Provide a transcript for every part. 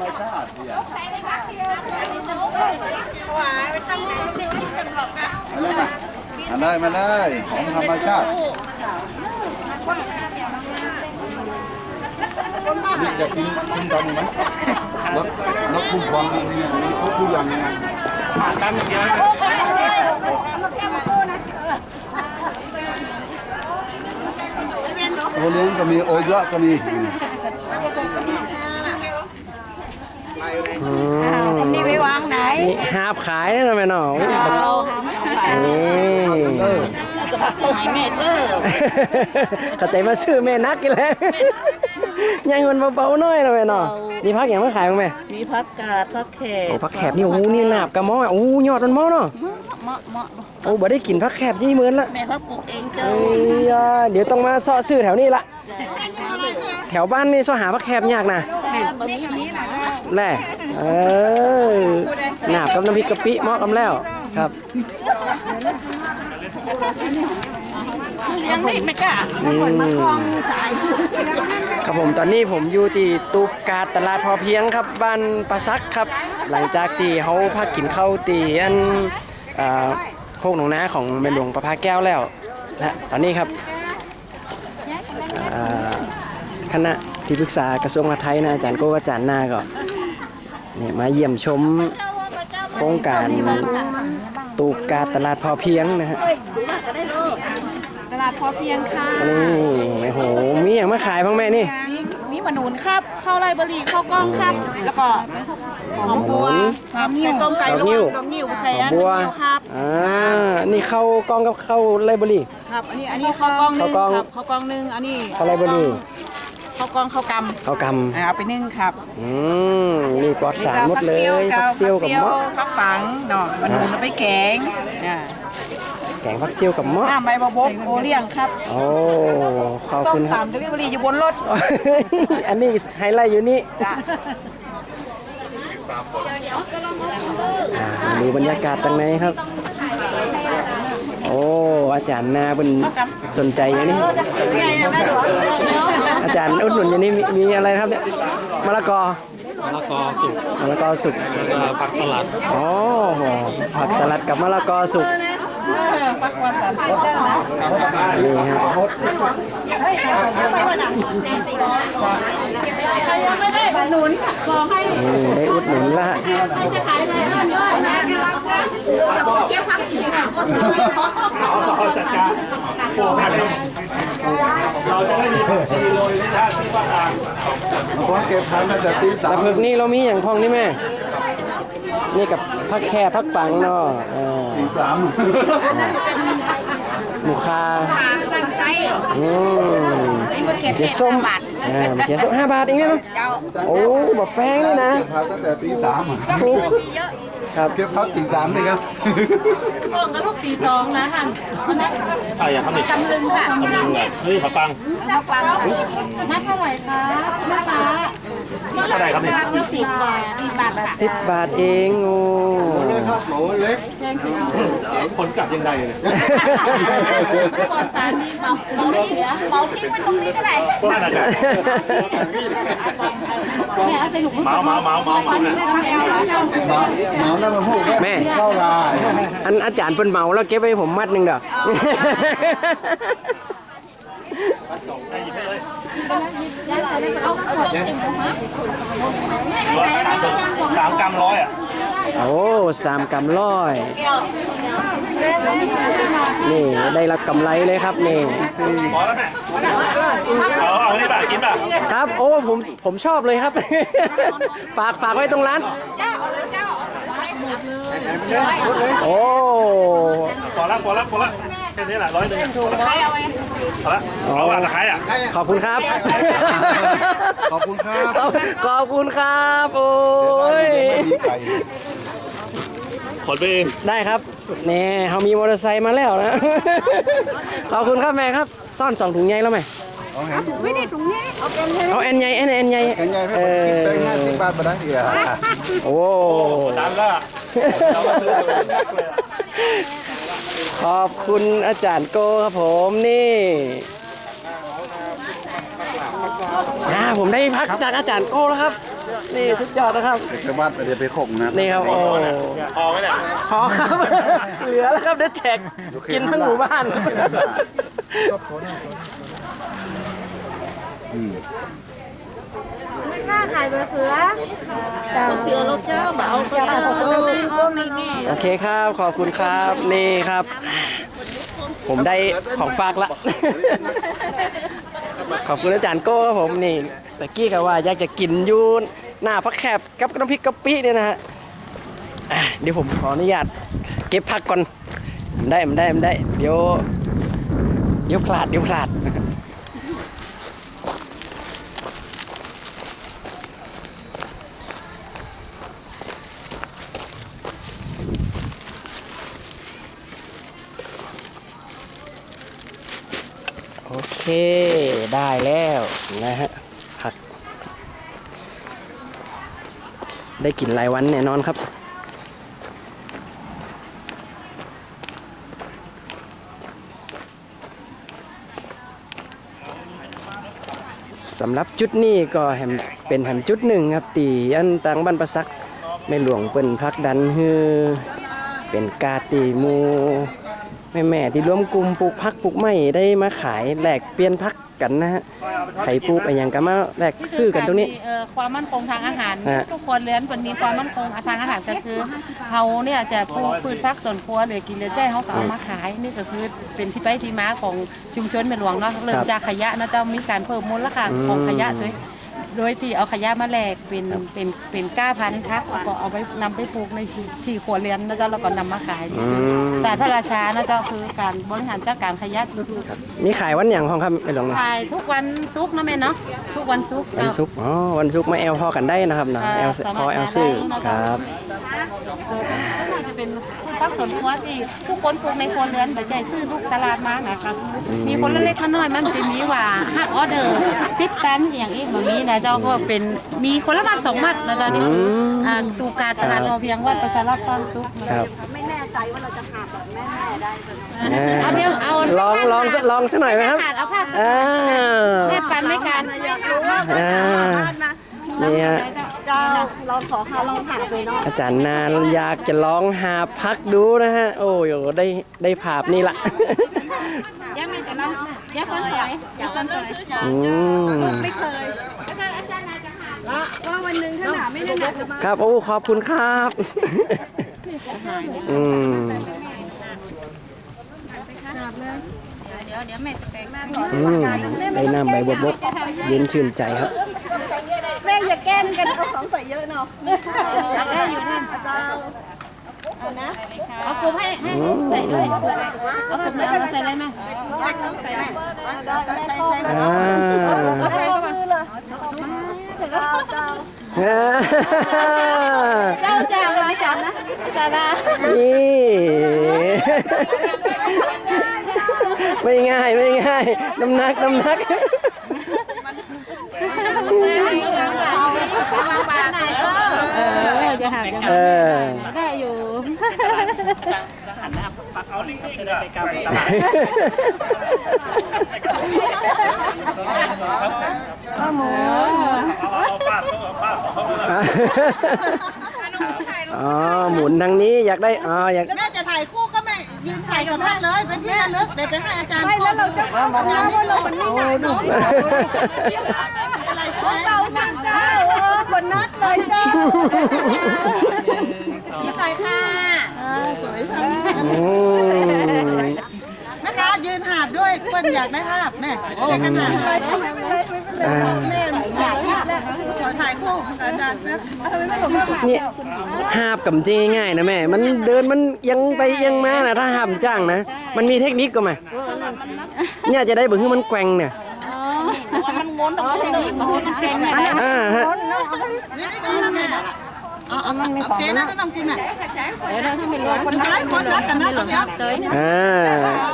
รมชาติเนี่ยมาได้มาได้ของธรรมชาตินี่จะกินกินกันไหมรถรถพุ่งพวงนี่มีครบทุกอย่างยังไงโอเลี้ยงก็มีโอเยอะก็มี มีไปวางไหนนี่หาบขายนะแม่น้องนี่ หายเมตเตอร์เข้าใจมาซื้อแม่นักกันแล้ว ยังมันเบาๆหน่อยนะแม่น้องมีพักอย่างมาขายบ้างไหมมีพักกาดพักแขกโอ้พักแคบนี่โอ้โหนี่หนาบกระหม้อโอ้โหยอดมันหม้อเนาะเหมาะเหมาะโอ้บ่ได้กินพักแคบยี่หมื่นละแม่เขาปลูกเองเจ้าเอ้ยอะเดี๋ยวต้องมาเสาะซื้อแถวนี้ละแถวบ้านนี่เสาะหาพักแคบยากนะแม่บะหมี่นี้นะแหละเออหนาบกับน้ำพริกกะปิเหมาะกันแล้วครับเลี้ยงนี่ไม่กล้าอืมสาย ครับผมตอนนี้ผมอยู่ที่ตูบกาตลาดพอเพียงครับบ้านปะซักครับ หลังจากที่เขาพักกินข้าวตีอันโคกหนองนาของเมหลวงประภาแก้วแล้วนะตอนนี้ครับคณะที่ปรึกษากระทรวงมหาดไทยนะอาจารย์โก้อาจารย์นาก็เนี่ยมาเยี่ยมชมโครงการตูบกาตลาดพอเพียงนะฮะ ลาดพอเพียงค่ะนี่โอ้โหมีอย่างมาขายบ้างแม่นี่มีมีมะนุนครับข้าวไรเบอรี่ข้าวกล้องครับ แล้วก็หอมบัวครับใส่ต้มไก่ลวกดอกนิ้วใส่อันบัวนิ้วครับอ่านี่เข้ากล้องกับเข้าไลบรารีครับ อันนี้อันนี้ข้าวกล้องหนึ่งข้าวกล้องครับข้าวกล้องหนึ่งอันนี้ข้าวไรเบอรี่ข้าวกล้องข้าวกเข้ากำอ่าเอาไปนึ่งครับำอืมนี่ปลอดสารหมดเลยเจ้าผักเซียวกับเซียวเมาะผักฝังเนาะมะนุนเอาไปแกงอ่า แกงผักเซียวกับเมาะน้ำใบบะบกโอเลี้ยงครับโอ้ขอบส้คุมณครับ ตำเดลิเวอรี่อยู่บนรถ อันนี้ไฮไลท์อยู่นี่จ้ะ อ่ามาดูบรรยากาศตรงไหนครับ โอ้อาจารย์นาเป็นสนใจอย่างนี้ อาจารย์อุดหนุนอย่างนี้มีมีอะไรครับเนี่ยมะละกอมะละกอสุกมะละกอสุก แล้วก็ผักสลัดอ๋อผักสลัดกับมะละกอสุก ปักวันสันติจ้นะนี่ฮะใครยังไม่ได้ขนุนขอให้นี่ได้อุดหนุนละ จะขายอะไรกันด้วยนะเก็บผักสีขาเราจัดการโปะให้เราจะไม่มีผักชีโรยนท่าที่ว่าการผมเก็บทันตั้งแต่ตีสาแต่เผือกนี่เรามีอย่างพองนี่แม่ นี่กับผักแค่ผักปังเนาะเออตีสามหมูคาอืมเขียส้มอ่าเขียส้มห้าบาทเองนะโอ้แบบแพงเลยนะเก็บพักตั้งแต่ตีสามถูกครับเก็บพักตีสามเลยครับพ่วงกับลูกตีสองนะท่านวันนั้นอะอย่าทำอีกตำลึงค่ะทำเองเลยเฮ้ยผักปังมาเท่าไหร่คะแม่ค้า เท่าไหร่ครับนี่สี่สิบบาทสี่บาทค่ะสิบบาทเองโอ้โหเลยครับโหเล็กแพงสิคนกลับยังไงเลยปลอดสารดีเมาเมาไม่เสียเมาทิ้งไว้ตรงนี้ก็ได้พวกอะไรกันแม่เอาใส่ถุงมือเมาเมาเมาเมาเมาเนี่ยหมาหมาแล้วมันพูดแม่เข้าลายอันอาจารย์เป็นเมาแล้วเก็บไว้ให้ผมมัดหนึ่งเด้อ สามกรัมร้อยอะโอ้สามกำร้อย นี่ได้รับกำไรเลยครับนี่ พอแล้วแม่เอาเอานี่ป่ะกินป่ะครับโอ้ผมผมชอบเลยครับ ฝากฝากไว้ตรงร้านโอ้ พอละพอละพอละแค่นี้แหละร้อยหนึ่งพอละเอาอะตะไคร้อะขอบคุณครับ ขอบคุณครับขอบคุณครับโอ้ยไม่มีไก่ขนไปเองได้ครับนี่เขามีมอเตอร์ไซค์มาแล้วนะขอบคุณครับแม่ครับ ซ่อนสองถุงใหญ่แล้วไหมเอาเห็นเอาแอนใหญ่แอนแอนใหญ่แกงใหญ่ให้เอผมคิดอแบงค์ห้าสิบบาทมาได้อีกอะโอ้ดันแล้ว ขอบคุณอาจารย์โกครับผมนี่อ่าผมได้พักจากอาจารย์โกแล้วครับ นี่สุดยอดนะครับเดี๋ยวบ้านไปเดี๋ยวไปขงนะนี่ครับโอ้พอไหมเนี่ยพอครับเหลือแล้วครับเดี๋ยวแจกกินทั้งหมู่บ้าน ค่าขายเบอร์เสือเสือรถเจ้าเบาเจ้าก็มีแม่โอเคครับ ขอบคุณครับ นี่ครับ ผมได้ของฝากละ ขอบคุณอาจารย์โก้ครับผมนี่ตะกี้ก็ว่าอยากจะกินยูนหน้าพักแคบกับน้ำพริกกะปิเนี่ยนะฮะเดี๋ยวผมขออนุญาตเก็บผักก่อนมันได้มันได้มันได้ เดี๋ยว เดี๋ยวพลาดเดี๋ยวพลาดโอเค ได้แล้วนะฮะผัก ได้กินรายวันแน่นอนครับ สำหรับจุดนี้ก็แหมเป็นแหมจุดหนึ่งครับ ตีอันตังบ้านประซักในหลวงเปิ้นพักดันฮือเป็นกาตีมู แม่แม่ๆที่ร่วมกลุ่มปลูกพักปลูกไม้ได้มาขายแลกเปลี่ยนพักกันนะฮะใครปลูกอะไรอย่างก็มาแลกซื้อกันตรงนี้ เอ่อความมั่นคงทางอาหาร ฮะ ทุกคนเรียนวันนี้ความมั่นคงทางอาหารก็คือเขาเนี่ยจะปลูกพืชผักสวนครัวเหลือกินเหลือใจเขาก็เอามาขายนี่ก็คือเป็นที่ไปที่มาของชุมชนเมืองหลวงเนาะเริ่มจากขยะนะเจ้ามีการเพิ่มมูลค่าของขยะด้วย โดยที่เอาขยะมาแลกเป็นเป็นเป็นก้าพันธุ์พักแล้วก็เอาไปนำไปปลูกในที่ที่ครัวเรือนนะเจ้าแล้วก็นำมาขายนี่คือศาสตร์พระราชานะเจ้าคือการบริหารจัดการขยะมีขายวันอย่างของครับไม่หลวงนะขายทุกวันศุกร์นะแม่เนาะทุกวันศุกร์วันศุกร์อ๋อวันศุกร์มาแอลพอกันได้นะครับนะแอลพอแอลซื้อครับจะ เป็นพักสวนครัวที่ผู้คนปลูกในครัวเรือนไปใจซื้อลูกตลาดมานะคะมีคนละเล็กละน้อยมันจะมีว่าห้าออเดอร์สิบตันอย่างอีกแบบนี้นะเจ้าก็เป็นมีคนละมัดสองมัดนะเจ้านี่คืออ่าตูการตลาดพอเพียงวัดประชารัฐตั้งซุกนะ ครับ ไม่แน่ใจว่าเราจะหาแบบแม่แม่ได้ไหมเอาเดี๋ยวเอาลองลองสักลองสักหน่อยไหมครับเอาผ้าอ่าแม่ปันไม่การอยากรู้ว่ามันจะสามารถมา นี่ฮะ เจ้าเราขอหาลองหาเลยเนาะอาจารย์นานอยากจะลองหาพักดูนะฮะ โอ้ยได้ได้ภาพนี่ละยังมีแต่น้องยังคนสวยยังคนสวยอืมไม่เคยว่าวันหนึ่งถ้าหนาไม่ได้หนักจะมาครับโอ้ขอบคุณครับอืมเดี๋ยวเดี๋ยวแม่จะแปลงหน้าอืมได้น้ำใบบกบกเย็นชื่นใจครับแม่ อย่าแกล้งกันเอาของใส่เยอะเนาะได้อยู่ท่านเจ้าเอานะเอาคุมให้ให้ใส่ด้วยเอาคุมแล้วเอาใส่เลยไหมใส่ไหมอ่าเอาใส่ก่อนเจ้าเจ้าเจ้าจ้าอะไรจ้านะจ้าละนี่ไม่ง่ายไม่ง่ายน้ำหนักน้ำหนัก เอ อจะหาเออ ได้อยู่เอาลิงก์เลยไปกับตลาดเอาเอาป้าเอาป้าเอาอ๋อหมุนทางนี้อยากได้อ๋ออยากแม่จะถ่ายคู่ก็ไม่ยืนถ่ายกับท่านเลยเป็นที่ระลึกเดี๋ยวไปให้อาจารย์ไม่แล้วเราจะเอาของเราว่าเรามันไม่หนักเนาะอะไรของเราหนักเจ้าเออคนนัดเลยเจ้า ที่ถ่ายค่ะสวยจังอืมแม่คะยืนหาบด้วยเพื่อนอยากได้ภาพแม่แม่กันหาบไม่เป็นไรไม่เป็นไรแม่อยากคิดแล้วขอถ่ายคู่กับอาจารย์นะเนี่ยหาบกับจริงง่ายนะแม่ มันเดินมันยังไปยังมานะถ้าหาบจ้างนะ มันมีเทคนิคก็มาเนี่ยจะได้เบอร์คือมันแกว่งเนี่ยมันงนตรงนี้มันแข็งเลยอ่าฮะ นี่นี่นี่แม่นะเอาเอาเอาเจ๊นะน้องจิมอะเดี๋ยวถ้าไม่ร้อนคนร้ายคนรักกันนะคนยับเตยอ่า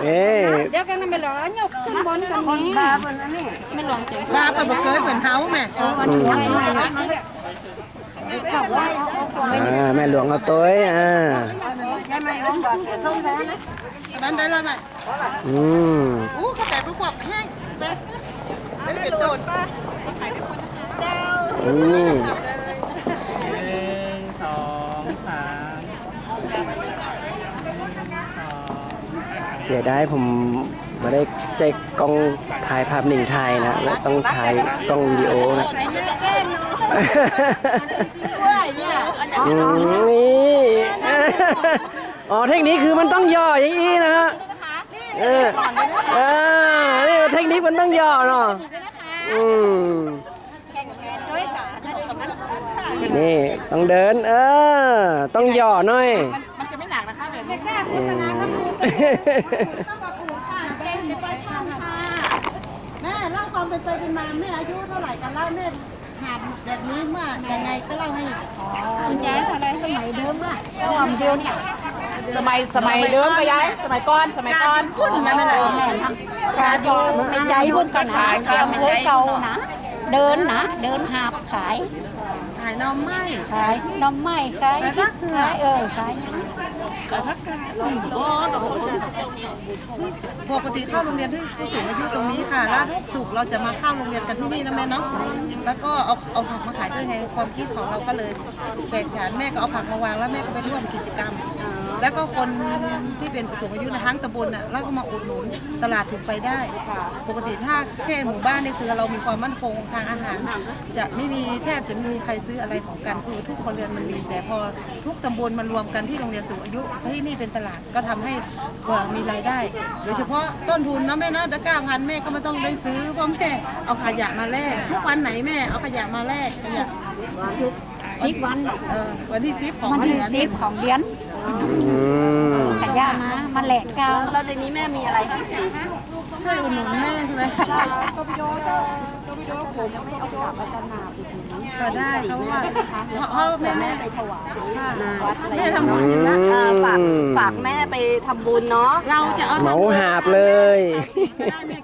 เอ๊ะเดี๋ยวกันไม่ร้อนยกขึ้นบนกันนี้ไม่ร้อนเจ๊ลาไปบอกเกยเป็นเฮาแม่อ่าแม่หลวงเอาตัวเอ้ยอ่ามันได้แล้วแม่อืมอู้เขาแต่ประกอบแห้งแต่ไม่เป็นโดดป้า หนึ่งสองสามเสียดายผมมาได้ใจกล้องถ่ายภาพหนึ่งไทยนะและต้องถ่ายกล้องวิดีโอนะอืมนี่อ๋อเทคนิคคือมันต้องย่ออย่างนี้นะฮะเออเออนี่เทคนิคมันต้องย่อเนาะอืม นี่ต้องเดิน เออ ต้องย่อหน่อยมันจะไม่หนักนะคะแบบนี้อืมแม่เล่าความเป็นไปเป็นมาแม่อายุเท่าไหร่กันเล่าแม่หาดแบบนี้เมื่อยังไงก็เล่าให้คุณยายอะไรสมัยเดิมอะความเดียวเนี่ยสมัยสมัยเดิมก็ยายสมัยก่อนสมัยก่อนพุ่นนะแม่น่ะการอยู่ในใจพุ่นกันหาการเคยเก่านะเดินนะเดินหาบขาย ขายน้ำไม้ขายน้ำไม้ขายพริกขายเออขายปกติเข้าโรงเรียนที่ผู้สูงอายุตรงนี้ค่ะแล้วทุกสุกร์เราจะมาเข้าโรงเรียนกันที่นี่นะแม่เนาะแล้วก็เอาเอาผักมาขายด้วยไงความคิดของเราก็เลยแตกฉานแม่ก็เอาผักมาวางแล้วแม่ก็ไปร่วมกิจกรรม แล้วก็คนที่เป็นผู้สูงอายุในทั้งตำบลน่ะแล้วก็มาอุดหนุนตลาดถึงไปได้ ปกติถ้าแค่หมู่บ้านนี่คือเรามีความมั่นคงทางอาหาร จะไม่มีแทบจะไม่มีใครซื้ออะไรของกันคือทุกคนเรือนมันมีแต่พอทุกตำบลมารวมกันที่โรงเรียนสูงอายุที่นี่เป็นตลาดก็ทำให้เอ่อมีรายได้ โดยเฉพาะต้นทุนนะแม่นะดักก้าพันแม่ก็ไม่ต้องได้ซื้อเพราะแม่เอาขยะมาแลกทุกวันไหนแม่เอาขยะมาแลกขยะสิบวันเออวันที่ซิปของมันเหที่ลือสิบของเดือน อืมขยะมามาแหลกเกาแล้วในนี้แม่มีอะไรช่วยอุดหนุนแม่ใช่ไหม ก็ได้เพราะว่าเพราะแม่แม่ไปถวายแม่ทำบุญอยู่แล้วอืมฝากฝากแม่ไปทำบุญเนาะเราจะเอาเหมาหาบเลย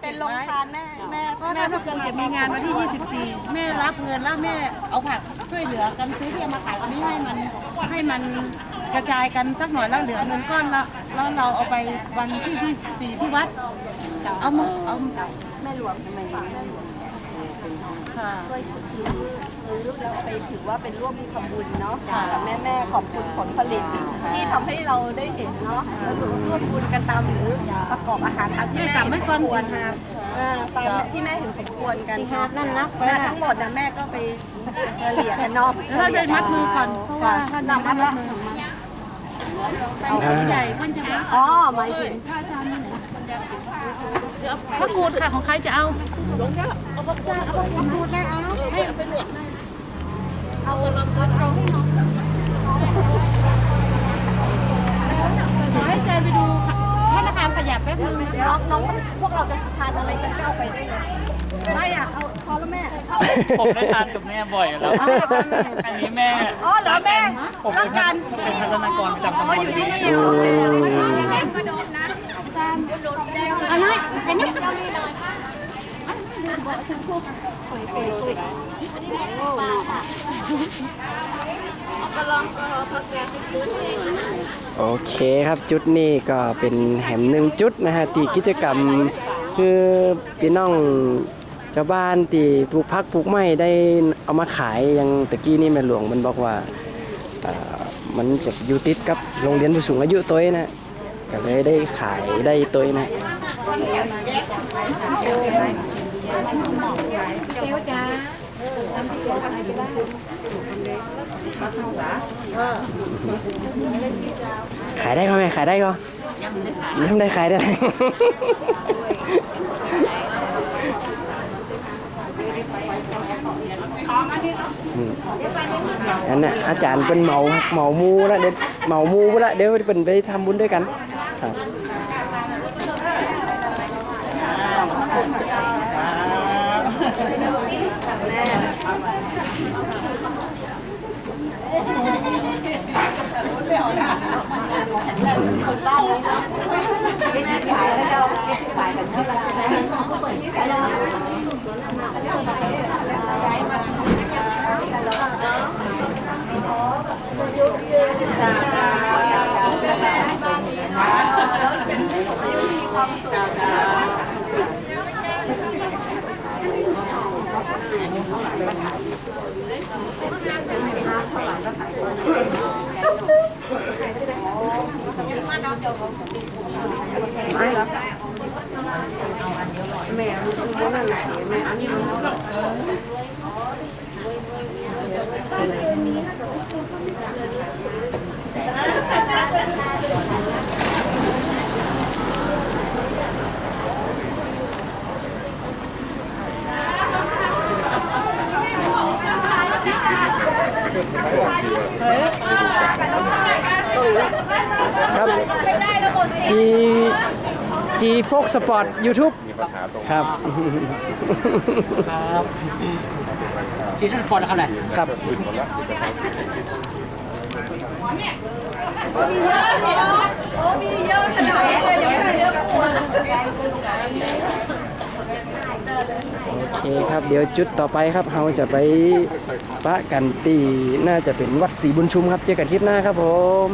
เป็นลงทานแม่แม่แม่พ่อครูจะมีงานวันที่ 24 แม่รับเงินแล้วแม่เอาผักช่วยเหลือกันซื้อที่เอามาขายวันนี้ให้มันให้มันกระจายกันสักหน่อยแล้วเหลือเงินก้อนละแล้วเราเอาไปวันที่ 24 ที่วัด เอามาเอา แม่หลวงทำไมแม่หลวงค่ะ ช่วยชุดทีซื้อแล้วไปถือว่าเป็นร่วมทำบุญเนาะกับแม่แม่ๆขอบคุณผลผลิตที่ทำให้เราได้เห็นเนาะแล้วหนูร่วมบุญกันตามหรือประกอบอาหารตามที่แม่แม่กลับไม่ก่อนควรเออตามที่แม่เห็นสมควรกันหาบนั่นนับไปแม่นะทั้งหมดนะแม่ก็ไปเฉลี่ยกันเนาะแล้วได้มัดมือก่อนเพราะว่าถ้านำมัดมือเอาผู้ใหญ่มันจะมาอ๋อหมายถึง พระกูดค่ะของใครจะเอาขอให้ใจนไปดูค่ะธนาคารขยับแป๊บนึงน้องน้องพวกเราจะทานอะไรกันก็เอาไปได้เลยไม่อะเอาพอแล้วแม่ผมได้ทานกับแม่บ่อยแล้วอันนี้แม่อ๋อเหรอแม่ผมรัเป็กนกันเป็นทัศนกรประจำตำบลนี้อืม อะไรอันนี้โอเคครับจุดนี้ก็เป็นแหมหนึ่งจุดนะฮะตีกิจกรรมคือพี่น้องชาวบ้านที่ปลูกพักปลูกไม้ได้เอามาขายอย่างตะกี้นี่แม่หลวงมันบอกว่ามันจะอยู่ติดกับโรงเรียนผู้สูงอายุตัวเองนะ ก็เลยได้ขายได้ตัวนะขายได้ก็ไหมขายได้ก็ยังได้ขายได้อืมอันน่ะอาจารย์เป็นเหมาเหมามูแล้วเดี๋ยวเหมามูไปละเดี๋ยวเป็นไปทำบุญด้วยกัน ครับแม่ Mày. Mẹ không muốn ăn lại mẹ ăn đi. Hãy subscribe ครับ G G Fox Sport YouTube ครับ ครับที่สุดพอนะครับไหนครับ มีเยอะขนาดนี้เลยยังไม่เยอะกว่าโอเคครับเดี๋ยวจุดต่อไปครับเราจะไปปะกันตีน่าจะเป็นวัดศรีบุญชุมครับ เจอกันทริปหน้าครับผม